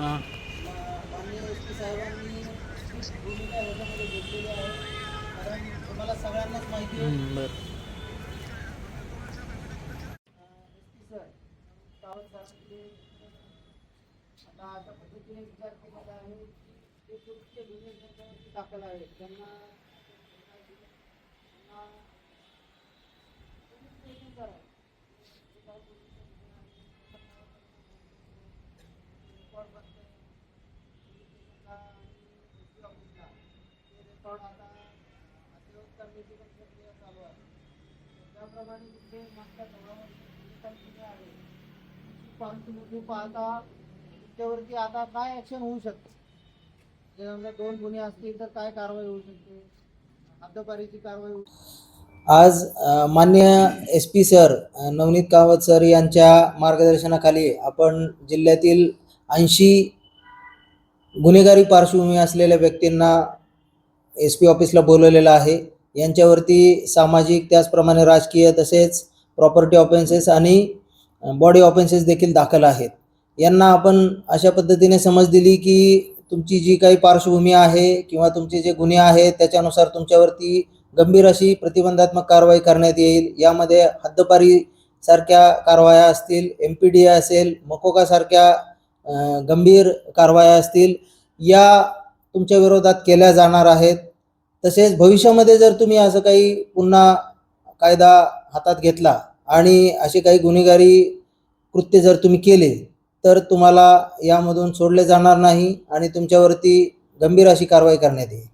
हां. माननीय आहे कारण तुम्हाला सगळ्यांनाच माहिती बरं. आता पद्धतीने विचार केलेला आहे ते चुकीचे गुन्हे दाखल आहेत त्यांना त्यांना पोलीस स्टेशन करावं. जे काही पोलिसांचे गुन्हे आहेत, रेकॉर्ड बनते पोलीस स्टेशनला आणि एस ऑफिसला ते रेकॉर्ड आता अत्यंत करण्याची पण प्रक्रिया चालू आहे. त्याप्रमाणे जे मागच्या धोरणावर आहे. त्याची पार्श्वभूमी पाहता त्याच्यावरती आता काय ऍक्शन होऊ शकते? जे समजा दोन गुन्हे असतील तर काय कारवाई होऊ शकते? हद्दपारीची कारवाई होऊ आज मान्य S P sir Navneet Kamat sir यांच्या मार्गदर्शनाखाली आपण जिल्ह्यातील ऐंशी गुन्हेगारी पार्श्वभूमी असलेल्या व्यक्तींना एस पी ऑफिसला बोलवलेलं आहे. यांच्यावरती सामाजिक त्याचप्रमाणे राजकीय तसेच प्रॉपर्टी ऑफेन्सेस आणि बॉडी ऑफेन्सेस देखील दाखल आहेत. यांना आपण अशा पद्धतीने समज दिली की तुमची जी काही पार्श्वभूमी आहे किंवा तुमचे जे गुन्हे आहेत त्याच्यानुसार तुमच्यावरती गंभीर अशी प्रतिबंधात्मक कारवाई करण्यात येईल. यामध्ये हद्दपारी सारख्या कारवाया असतील एम पी डी असेल मकोकासारख्या गंभीर कारवाया असतील या तुमच्या विरोधात केल्या जाणार आहेत. तसेच भविष्यामध्ये जर तुम्ही असं काही पुन्हा कायदा हातात घेतला आणि असे काही गुन्हेगारी कृत्य जर तुम्ही केले तर तुम्हाला यामधून सोडले जाणार नाही आणि तुमच्यावरती गंभीर अशी कारवाई करण्यात येईल.